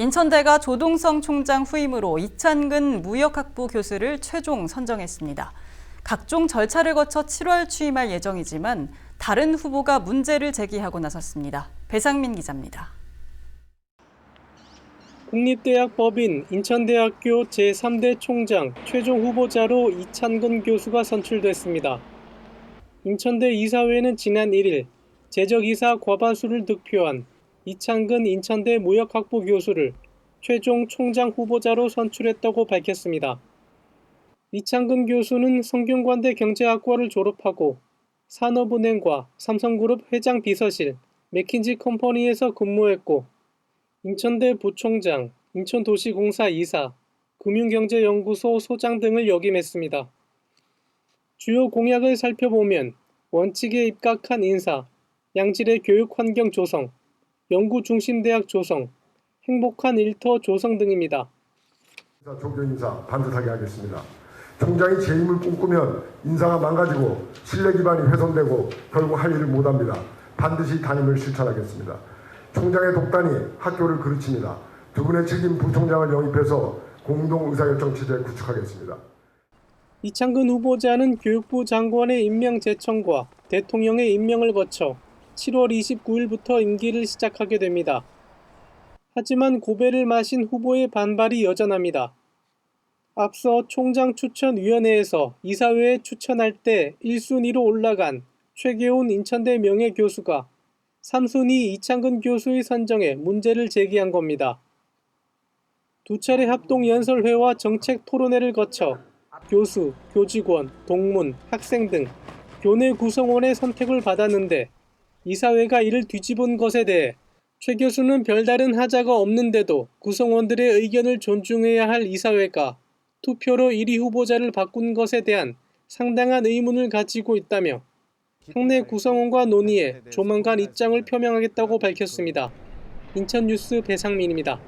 인천대가 조동성 총장 후임으로 이찬근 무역학부 교수를 최종 선정했습니다. 각종 절차를 거쳐 7월 취임할 예정이지만 다른 후보가 문제를 제기하고 나섰습니다. 배상민 기자입니다. 국립대학 법인 인천대학교 제3대 총장 최종 후보자로 이찬근 교수가 선출됐습니다. 인천대 이사회는 지난 1일 재적이사 과반수를 득표한 이찬근 인천대 무역학부 교수를 최종 총장 후보자로 선출했다고 밝혔습니다. 이찬근 교수는 성균관대 경제학과를 졸업하고 산업은행과 삼성그룹 회장 비서실, 맥킨지 컴퍼니에서 근무했고 인천대 부총장, 인천도시공사 이사, 금융경제연구소 소장 등을 역임했습니다. 주요 공약을 살펴보면 원칙에 입각한 인사, 양질의 교육 환경 조성, 연구 중심 대학 조성, 행복한 일터 조성 등입니다. 종교 인사 반듯하게 하겠습니다. 총장이 재임을 꿈꾸면 인사가 망가지고 신뢰 기반이 훼손되고 결국 할 일을 못합니다. 반드시 담임을 실천하겠습니다. 총장의 독단이 학교를 그르칩니다. 두 분의 책임 부총장을 영입해서 공동 의사결정 체제 구축하겠습니다. 이창근 후보자는 교육부 장관의 임명 제청과 대통령의 임명을 거쳐 7월 29일부터 임기를 시작하게 됩니다. 하지만 고배를 마신 후보의 반발이 여전합니다. 앞서 총장 추천위원회에서 이사회에 추천할 때 1순위로 올라간 최계훈 인천대 명예교수가 3순위 이창근 교수의 선정에 문제를 제기한 겁니다. 두 차례 합동 연설회와 정책 토론회를 거쳐 교수, 교직원, 동문, 학생 등 교내 구성원의 선택을 받았는데 이사회가 이를 뒤집은 것에 대해 최 교수는 별다른 하자가 없는데도 구성원들의 의견을 존중해야 할 이사회가 투표로 1위 후보자를 바꾼 것에 대한 상당한 의문을 가지고 있다며 학내 구성원과 논의해 조만간 입장을 표명하겠다고 밝혔습니다. 인천뉴스 배상민입니다.